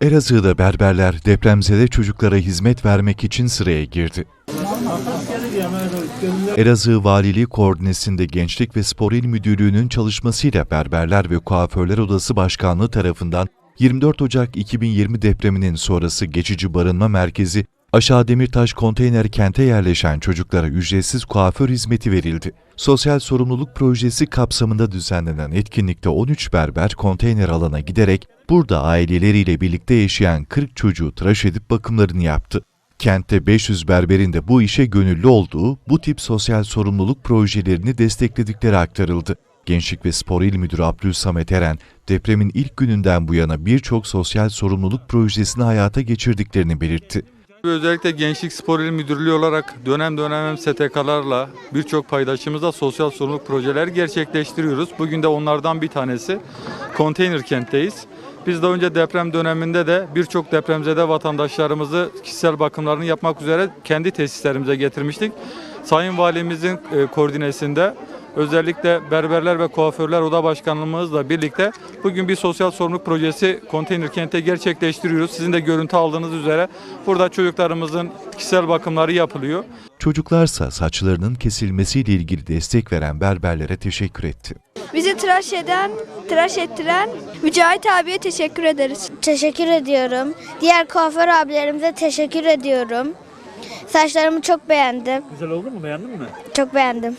Elazığ'da berberler depremzede çocuklara hizmet vermek için sıraya girdi. Elazığ Valiliği Koordinesi'nde Gençlik ve Spor İl Müdürlüğü'nün çalışmasıyla Berberler ve Kuaförler Odası Başkanlığı tarafından 24 Ocak 2020 depreminin sonrası geçici barınma merkezi Aşağı Demirtaş konteyner kente yerleşen çocuklara ücretsiz kuaför hizmeti verildi. Sosyal sorumluluk projesi kapsamında düzenlenen etkinlikte 13 berber konteyner alana giderek burada aileleriyle birlikte yaşayan 40 çocuğu tıraş edip bakımlarını yaptı. Kentte 500 berberin de bu işe gönüllü olduğu bu tip sosyal sorumluluk projelerini destekledikleri aktarıldı. Gençlik ve Spor İl Müdürü Abdülsamet Eren, depremin ilk gününden bu yana birçok sosyal sorumluluk projesini hayata geçirdiklerini belirtti. Özellikle Gençlik Spor İl Müdürlüğü olarak dönem dönem hem STK'larla birçok paydaşımızla sosyal sorumluluk projeleri gerçekleştiriyoruz. Bugün de onlardan bir tanesi. Konteyner kentteyiz. Biz daha önce deprem döneminde de birçok depremzede vatandaşlarımızı kişisel bakımlarını yapmak üzere kendi tesislerimize getirmiştik. Sayın Valimizin e, koordinesinde özellikle berberler ve kuaförler oda başkanlığımızla birlikte bugün bir sosyal sorumluluk projesi konteyner kente gerçekleştiriyoruz. Sizin de görüntü aldığınız üzere burada çocuklarımızın kişisel bakımları yapılıyor. Çocuklarsa saçlarının kesilmesiyle ilgili destek veren berberlere teşekkür etti. Bizi tıraş eden, tıraş ettiren Mücahit abiye teşekkür ederiz. Teşekkür ediyorum. Diğer kuaför abilerimize teşekkür ediyorum. Saçlarımı çok beğendim. Güzel oldu mu? Beğendin mi? Çok beğendim.